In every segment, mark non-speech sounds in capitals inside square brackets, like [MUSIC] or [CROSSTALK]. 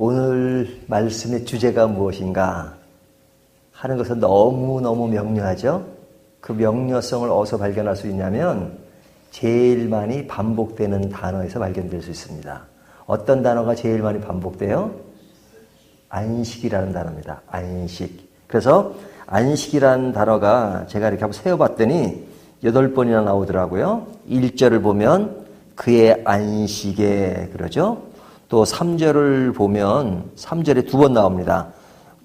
오늘 말씀의 주제가 무엇인가 하는 것은 너무너무 명료하죠? 그 명료성을 어디서 발견할 수 있냐면 제일 많이 반복되는 단어에서 발견될 수 있습니다. 어떤 단어가 제일 많이 반복돼요? 안식이라는 단어입니다. 안식. 그래서 안식이라는 단어가 제가 이렇게 한번 세어봤더니 여덟 번이나 나오더라고요. 1절을 보면 그의 안식에 그러죠. 또 3절을 보면 3절에 두 번 나옵니다.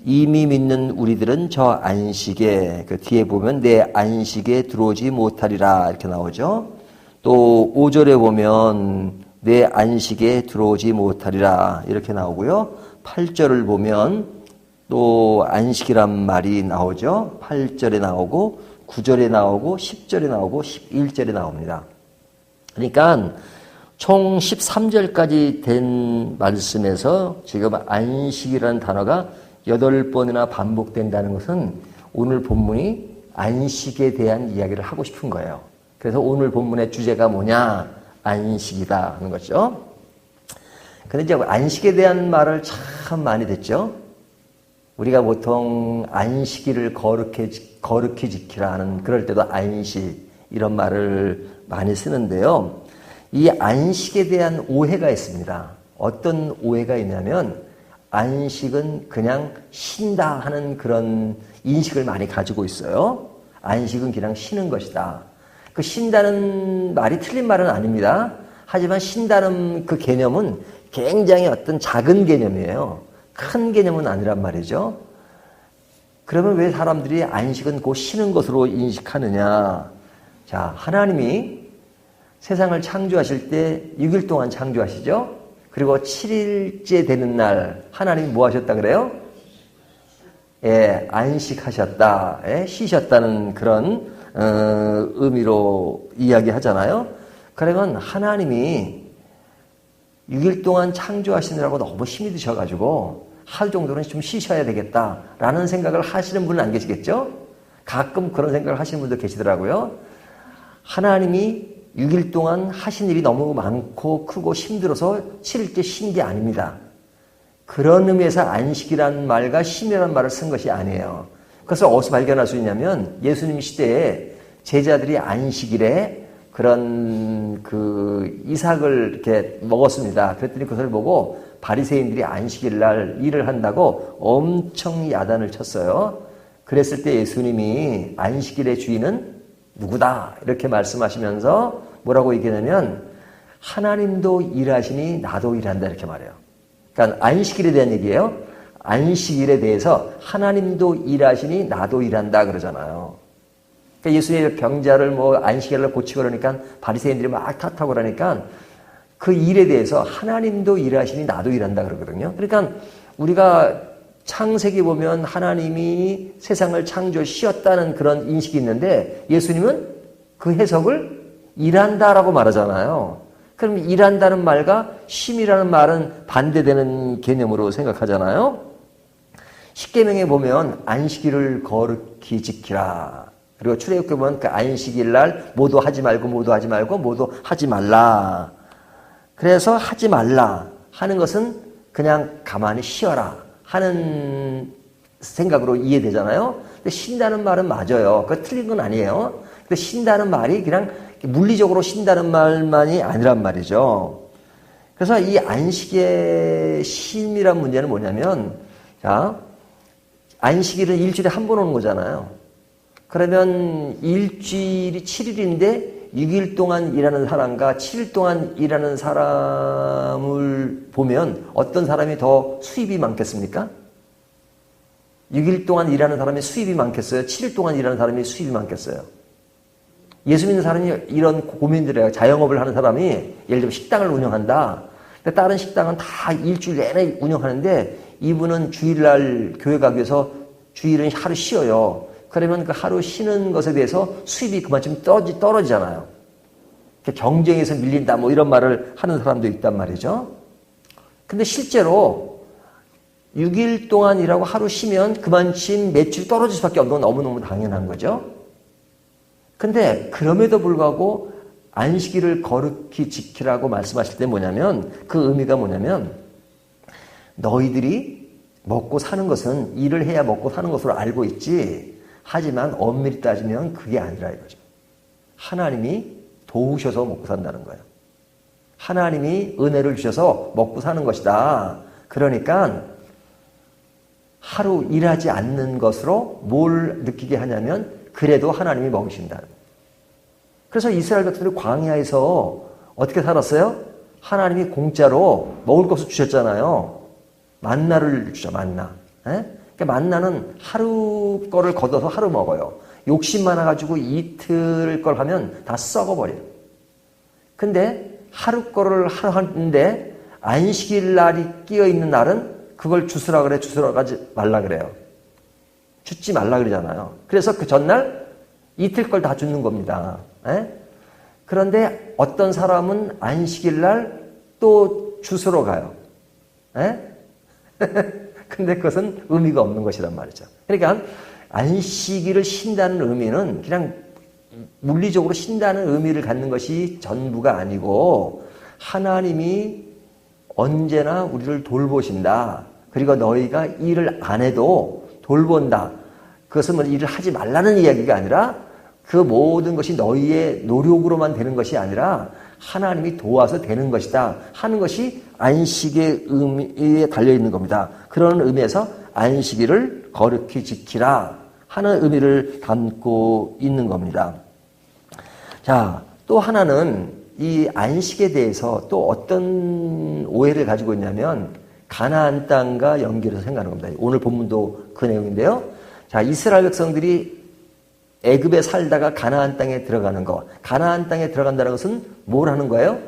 이미 믿는 우리들은 저 안식에 그 뒤에 보면 내 안식에 들어오지 못하리라 이렇게 나오죠. 또 5절에 보면 내 안식에 들어오지 못하리라 이렇게 나오고요. 8절을 보면 또 안식이란 말이 나오죠. 8절에 나오고 9절에 나오고 10절에 나오고 11절에 나옵니다. 그러니까 총 13절까지 된 말씀에서 지금 안식이라는 단어가 8번이나 반복된다는 것은 오늘 본문이 안식에 대한 이야기를 하고 싶은 거예요. 그래서 오늘 본문의 주제가 뭐냐? 안식이다 하는 거죠. 근데 이제 안식에 대한 말을 참 많이 듣죠. 우리가 보통 안식일을 거룩히, 거룩히 지키라 하는 그럴 때도 안식 이런 말을 많이 쓰는데요. 이 안식에 대한 오해가 있습니다. 어떤 오해가 있냐면 안식은 그냥 쉰다 하는 그런 인식을 많이 가지고 있어요. 안식은 그냥 쉬는 것이다. 그 쉰다는 말이 틀린 말은 아닙니다. 하지만 쉰다는 그 개념은 굉장히 어떤 작은 개념이에요. 큰 개념은 아니란 말이죠. 그러면 왜 사람들이 안식은 곧 쉬는 것으로 인식하느냐? 자, 하나님이 세상을 창조하실 때 6일 동안 창조하시죠? 그리고 7일째 되는 날 하나님이 뭐 하셨다 그래요? 예, 안식하셨다. 예, 쉬셨다는 그런 어, 의미로 이야기하잖아요. 그러면 하나님이 6일 동안 창조하시느라고 너무 힘이 드셔가지고 하루 정도는 좀 쉬셔야 되겠다라는 생각을 하시는 분은 안 계시겠죠? 가끔 그런 생각을 하시는 분도 계시더라고요. 하나님이 6일 동안 하신 일이 너무 많고 크고 힘들어서 7일째 쉰 게 아닙니다. 그런 의미에서 안식이라는 말과 쉼이라는 말을 쓴 것이 아니에요. 그래서 어디서 발견할 수 있냐면 예수님 시대에 제자들이 안식일에 그런 그 이삭을 이렇게 먹었습니다. 그랬더니 그것을 보고 바리새인들이 안식일 날 일을 한다고 엄청 야단을 쳤어요. 그랬을 때 예수님이 안식일의 주인은 누구다 이렇게 말씀하시면서 뭐라고 얘기하냐면 하나님도 일하시니 나도 일한다 이렇게 말해요. 그러니까 안식일에 대한 얘기예요. 안식일에 대해서 하나님도 일하시니 나도 일한다 그러잖아요. 그러니까 예수님의 병자를 뭐 안식일을 고치고 그러니까 바리새인들이 막 탓하고 그러니까 그 일에 대해서 하나님도 일하시니 나도 일한다 그러거든요. 그러니까 우리가 창세기 보면 하나님이 세상을 창조시었다는 그런 인식이 있는데 예수님은 그 해석을 일한다라고 말하잖아요. 그럼 일한다는 말과 쉼이라는 말은 반대되는 개념으로 생각하잖아요. 십계명에 보면 안식일을 거룩히 지키라. 그리고 출애굽기 보면 그 안식일 날 모두 하지 말고 모두 하지 말고 모두 하지 말라. 그래서 하지 말라 하는 것은 그냥 가만히 쉬어라 하는 생각으로 이해되잖아요. 근데 쉰다는 말은 맞아요. 그 틀린 건 아니에요. 근데 쉰다는 말이 그냥 물리적으로 쉰다는 말만이 아니란 말이죠. 그래서 이 안식의 쉼이란 문제는 뭐냐면, 자, 안식일은 일주일에 한 번 오는 거잖아요. 그러면 일주일이 7일인데 6일 동안 일하는 사람과 7일 동안 일하는 사람을 보면 어떤 사람이 더 수입이 많겠습니까? 6일 동안 일하는 사람이 수입이 많겠어요? 7일 동안 일하는 사람이 수입이 많겠어요? 예수 믿는 사람이 이런 고민들을 해요. 자영업을 하는 사람이 예를 들면 식당을 운영한다. 근데 다른 식당은 다 일주일 내내 운영하는데 이분은 주일날 교회 가기 위해서 주일은 하루 쉬어요. 그러면 그 하루 쉬는 것에 대해서 수입이 그만큼 떨어지, 떨어지잖아요. 경쟁에서 밀린다 뭐 이런 말을 하는 사람도 있단 말이죠. 근데 실제로 6일 동안 일하고 하루 쉬면 그만 큼 매출이 떨어질 수밖에 없는 건 너무너무 당연한 거죠. 근데 그럼에도 불구하고 안식일을 거룩히 지키라고 말씀하실 때 뭐냐면 그 의미가 뭐냐면 너희들이 먹고 사는 것은 일을 해야 먹고 사는 것으로 알고 있지. 하지만 엄밀히 따지면 그게 아니라 이거죠. 하나님이 도우셔서 먹고 산다는 거예요. 하나님이 은혜를 주셔서 먹고 사는 것이다. 그러니까 하루 일하지 않는 것으로 뭘 느끼게 하냐면 그래도 하나님이 먹으신다. 그래서 이스라엘 백성들이 광야에서 어떻게 살았어요? 하나님이 공짜로 먹을 것을 주셨잖아요. 만나를 주죠, 만나. 에? 그러니까 만나는 하루 거를 걷어서 하루 먹어요. 욕심 많아가지고 이틀 걸 하면 다 썩어버려요. 근데 하루 거를 하루 하는데 안식일 날이 끼어 있는 날은 그걸 주스라 그래, 주스라 가지 말라 그래요. 주지 말라 그러잖아요. 그래서 그 전날 이틀 걸 다 주는 겁니다. 에? 그런데 어떤 사람은 안식일 날 또 주스러 가요. 에? [LAUGHS] 근데 그것은 의미가 없는 것이란 말이죠. 그러니까 안식일을 쉰다는 의미는 그냥 물리적으로 쉰다는 의미를 갖는 것이 전부가 아니고 하나님이 언제나 우리를 돌보신다. 그리고 너희가 일을 안 해도 돌본다. 그것은 뭐 일을 하지 말라는 이야기가 아니라 그 모든 것이 너희의 노력으로만 되는 것이 아니라 하나님이 도와서 되는 것이다 하는 것이 안식의 의미에 달려 있는 겁니다. 그런 의미에서 안식일을 거룩히 지키라 하는 의미를 담고 있는 겁니다. 자, 또 하나는 이 안식에 대해서 또 어떤 오해를 가지고 있냐면 가나안 땅과 연결해서 생각하는 겁니다. 오늘 본문도 그 내용인데요. 자, 이스라엘 백성들이 애굽에 살다가 가나안 땅에 들어가는 거. 가나안 땅에 들어간다는 것은 뭘 하는 거예요?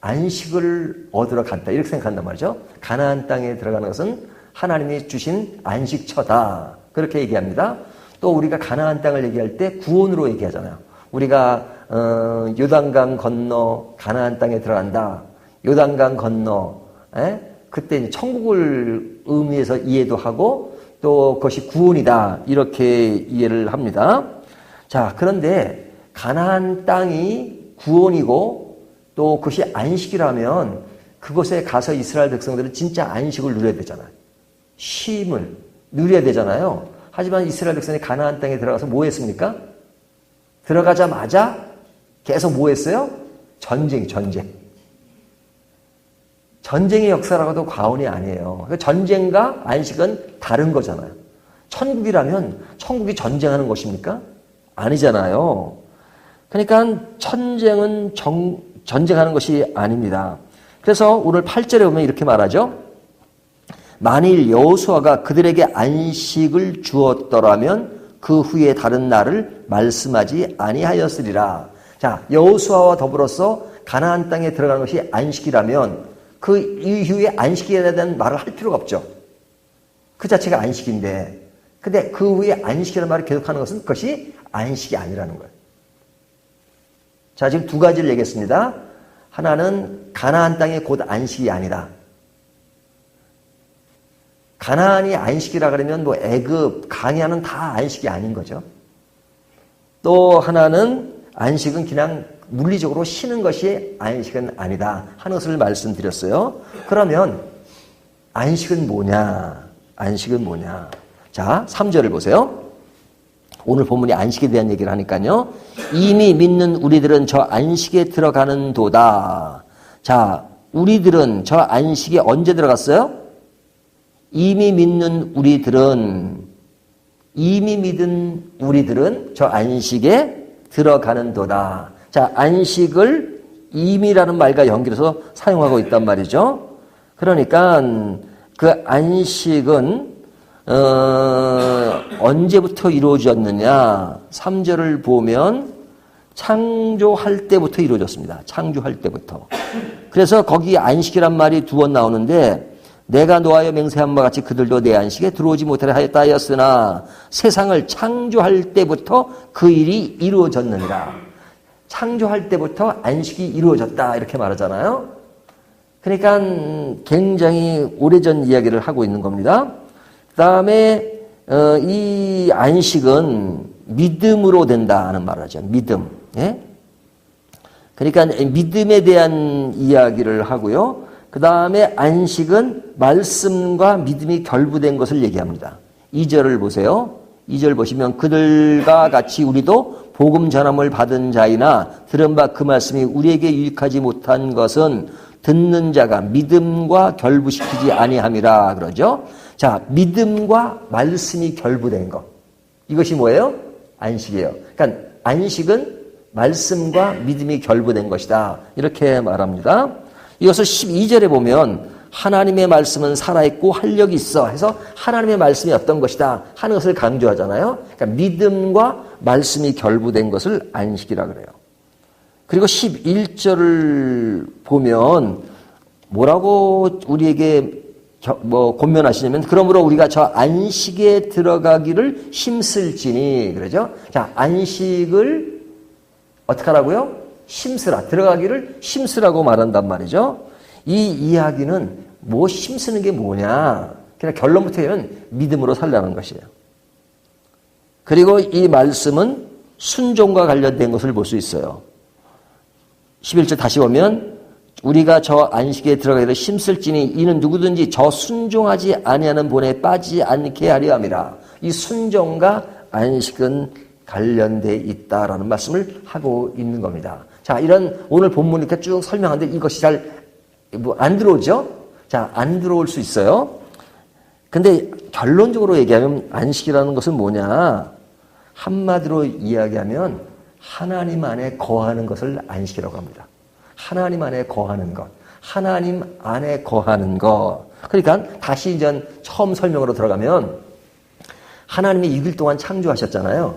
안식을 얻으러 간다. 이렇게 생각한단 말이죠. 가나안 땅에 들어가는 것은 하나님이 주신 안식처다. 그렇게 얘기합니다. 또 우리가 가나안 땅을 얘기할 때 구원으로 얘기하잖아요. 우리가 어, 요단강 건너 가나안 땅에 들어간다. 요단강 건너 에? 그때 천국을 의미해서 이해도 하고 또 그것이 구원이다 이렇게 이해를 합니다. 자 그런데 가나안 땅이 구원이고 또 그것이 안식이라면 그곳에 가서 이스라엘 백성들은 진짜 안식을 누려야 되잖아요. 쉼을 누려야 되잖아요. 하지만 이스라엘 백성이 가나안 땅에 들어가서 뭐 했습니까? 들어가자마자 계속 뭐 했어요? 전쟁, 전쟁. 전쟁의 역사라고도 과언이 아니에요. 그 전쟁과 안식은 다른 거잖아요. 천국이라면 천국이 전쟁하는 것입니까? 아니잖아요. 그러니까 전쟁은 정, 전쟁하는 것이 아닙니다. 그래서 오늘 8절에 보면 이렇게 말하죠. 만일 여호수아가 그들에게 안식을 주었더라면 그 후에 다른 날을 말씀하지 아니하였으리라. 자, 여호수아와 더불어서 가나안 땅에 들어가는 것이 안식이라면 그 이후에 안식에 대한 말을 할 필요가 없죠. 그 자체가 안식인데. 근데 그 후에 안식이라는 말을 계속하는 것은 그것이 안식이 아니라는 거예요. 자, 지금 두 가지를 얘기했습니다. 하나는 가나안 땅의 곧 안식이 아니다. 가나안이 안식이라 그러면 뭐 애굽, 강야는 다 안식이 아닌 거죠. 또 하나는 안식은 그냥 물리적으로 쉬는 것이 안식은 아니다 하는 것을 말씀드렸어요. 그러면 안식은 뭐냐? 안식은 뭐냐? 자, 3절을 보세요. 오늘 본문이 안식에 대한 얘기를 하니까요. 이미 믿는 우리들은 저 안식에 들어가는 도다. 자, 우리들은 저 안식에 언제 들어갔어요? 이미 믿는 우리들은 이미 믿은 우리들은 저 안식에 들어가는 도다. 자, 안식을 임이라는 말과 연결해서 사용하고 있단 말이죠. 그러니까 그 안식은 어, 언제부터 이루어졌느냐? 3절을 보면 창조할 때부터 이루어졌습니다. 창조할 때부터. 그래서 거기 안식이란 말이 두 번 나오는데 내가 노하여 맹세한 바 같이 그들도 내 안식에 들어오지 못하려 하였다 하였으나 세상을 창조할 때부터 그 일이 이루어졌느니라. 창조할 때부터 안식이 이루어졌다 이렇게 말하잖아요. 그러니까 굉장히 오래전 이야기를 하고 있는 겁니다. 그 다음에 어, 이 안식은 믿음으로 된다는 말을 하죠. 믿음. 예? 그러니까 믿음에 대한 이야기를 하고요. 그 다음에 안식은 말씀과 믿음이 결부된 것을 얘기합니다. 2절을 보세요. 2절 보시면 그들과 같이 우리도 복음 전함을 받은 자이나 들은 바 그 말씀이 우리에게 유익하지 못한 것은 듣는 자가 믿음과 결부시키지 아니함이라 그러죠. 자, 믿음과 말씀이 결부된 것. 이것이 뭐예요? 안식이에요. 그러니까 안식은 말씀과 믿음이 결부된 것이다. 이렇게 말합니다. 이것을 12절에 보면 하나님의 말씀은 살아있고 활력이 있어 해서 하나님의 말씀이 어떤 것이다 하는 것을 강조하잖아요. 그러니까 믿음과 말씀이 결부된 것을 안식이라 그래요. 그리고 11절을 보면 뭐라고 우리에게 뭐 권면하시냐면 그러므로 우리가 저 안식에 들어가기를 힘쓸지니 그러죠. 자 안식을 어떻게 하라고요? 힘쓰라 들어가기를 힘쓰라고 말한단 말이죠. 이 이야기는 뭐 힘쓰는 게 뭐냐? 그냥 결론부터 는 믿음으로 살라는 것이에요. 그리고 이 말씀은 순종과 관련된 것을 볼 수 있어요. 11절 다시 보면 우리가 저 안식에 들어가기를 힘쓸지니 이는 누구든지 저 순종하지 아니하는 본에 빠지지 않게 하려 함이라. 이 순종과 안식은 관련돼 있다라는 말씀을 하고 있는 겁니다. 자, 이런 오늘 본문 이렇게 쭉 설명하는데 이것이 잘 뭐 안 들어오죠? 자, 안 들어올 수 있어요. 근데 결론적으로 얘기하면 안식이라는 것은 뭐냐? 한마디로 이야기하면 하나님 안에 거하는 것을 안식이라고 합니다. 하나님 안에 거하는 것. 하나님 안에 거하는 것. 그러니까 다시 이제 처음 설명으로 들어가면 하나님이 6일 동안 창조하셨잖아요.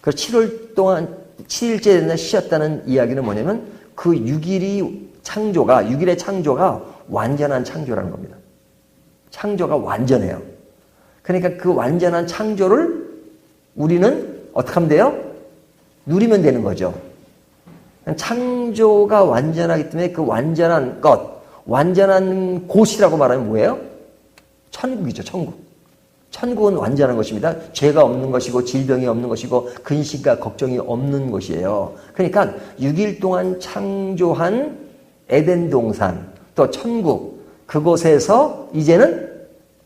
그 7월 동안 7일째 쉬었다는 이야기는 뭐냐면 그 6일이 창조가 6일의 창조가 완전한 창조라는 겁니다. 창조가 완전해요. 그러니까 그 완전한 창조를 우리는 어떻게 하면 돼요? 누리면 되는 거죠. 창조가 완전하기 때문에 그 완전한 것, 완전한 곳이라고 말하면 뭐예요? 천국이죠, 천국. 천국은 완전한 것입니다. 죄가 없는 것이고 질병이 없는 것이고 근심과 걱정이 없는 것이에요. 그러니까 6일 동안 창조한 에덴 동산 또 천국 그곳에서 이제는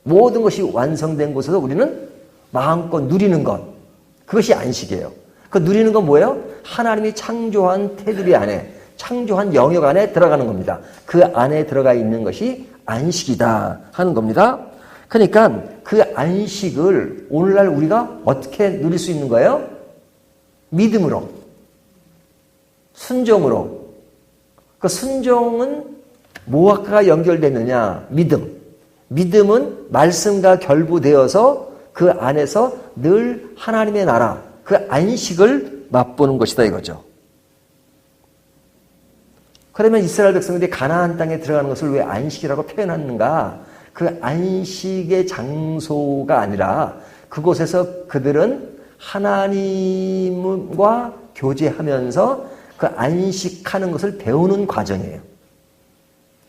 모든 것이 완성된 곳에서 우리는 마음껏 누리는 것 그것이 안식이에요. 그 누리는 건 뭐예요? 하나님이 창조한 테두리 안에 창조한 영역 안에 들어가는 겁니다. 그 안에 들어가 있는 것이 안식이다 하는 겁니다. 그러니까 그 안식을 오늘날 우리가 어떻게 누릴 수 있는 거예요? 믿음으로, 순종으로. 그 순종은 무엇과 연결되느냐? 믿음. 믿음은 말씀과 결부되어서 그 안에서 늘 하나님의 나라, 그 안식을 맛보는 것이다 이거죠. 그러면 이스라엘 백성들이 가나안 땅에 들어가는 것을 왜 안식이라고 표현하는가? 그 안식의 장소가 아니라 그곳에서 그들은 하나님과 교제하면서 그 안식하는 것을 배우는 과정이에요.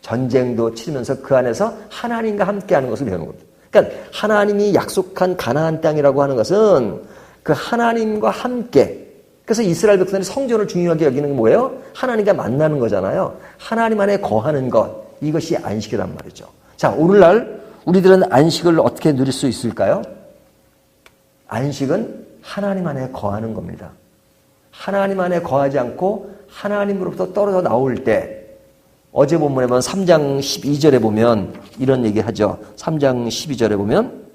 전쟁도 치르면서 그 안에서 하나님과 함께하는 것을 배우는 겁니다. 그러니까 하나님이 약속한 가나안 땅이라고 하는 것은 그 하나님과 함께 그래서 이스라엘 백성들이 성전을 중요하게 여기는 게 뭐예요? 하나님과 만나는 거잖아요. 하나님 안에 거하는 것 이것이 안식이란 말이죠. 자, 오늘날 우리들은 안식을 어떻게 누릴 수 있을까요? 안식은 하나님 안에 거하는 겁니다. 하나님 안에 거하지 않고 하나님으로부터 떨어져 나올 때 어제 본문에 보면 3장 12절에 보면 이런 얘기 하죠. 3장 12절에 보면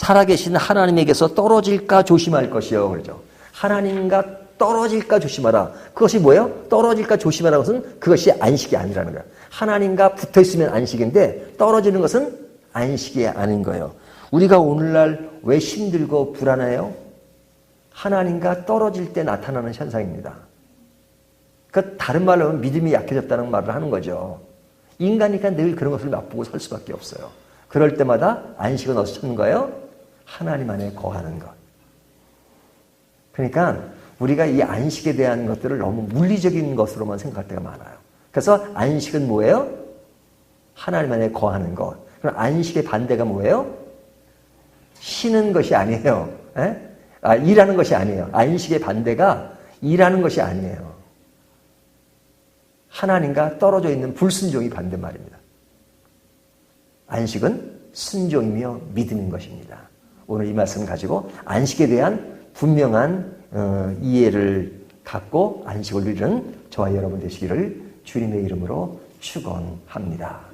살아계신 하나님에게서 떨어질까 조심할 것이요. 그러죠. 하나님과 떨어질까 조심하라. 그것이 뭐예요? 떨어질까 조심하라는 것은 그것이 안식이 아니라는 거예요. 하나님과 붙어 있으면 안식인데 떨어지는 것은 안식이 아닌 거예요. 우리가 오늘날 왜 힘들고 불안해요? 하나님과 떨어질 때 나타나는 현상입니다. 그 다른 말로 하면 믿음이 약해졌다는 말을 하는 거죠. 인간이니까 늘 그런 것을 맛보고 살 수밖에 없어요. 그럴 때마다 안식은 어디서 찾는 거예요? 하나님 안에 거하는 것. 그러니까 우리가 이 안식에 대한 것들을 너무 물리적인 것으로만 생각할 때가 많아요. 그래서 안식은 뭐예요? 하나님 안에 거하는 것. 그럼 안식의 반대가 뭐예요? 쉬는 것이 아니에요. 에? 아, 일하는 것이 아니에요. 안식의 반대가 일하는 것이 아니에요. 하나님과 떨어져 있는 불순종이 반대말입니다. 안식은 순종이며 믿음인 것입니다. 오늘 이 말씀 가지고 안식에 대한 분명한 어, 이해를 갖고 안식을 누리는 저와 여러분 되시기를 주님의 이름으로 축원합니다.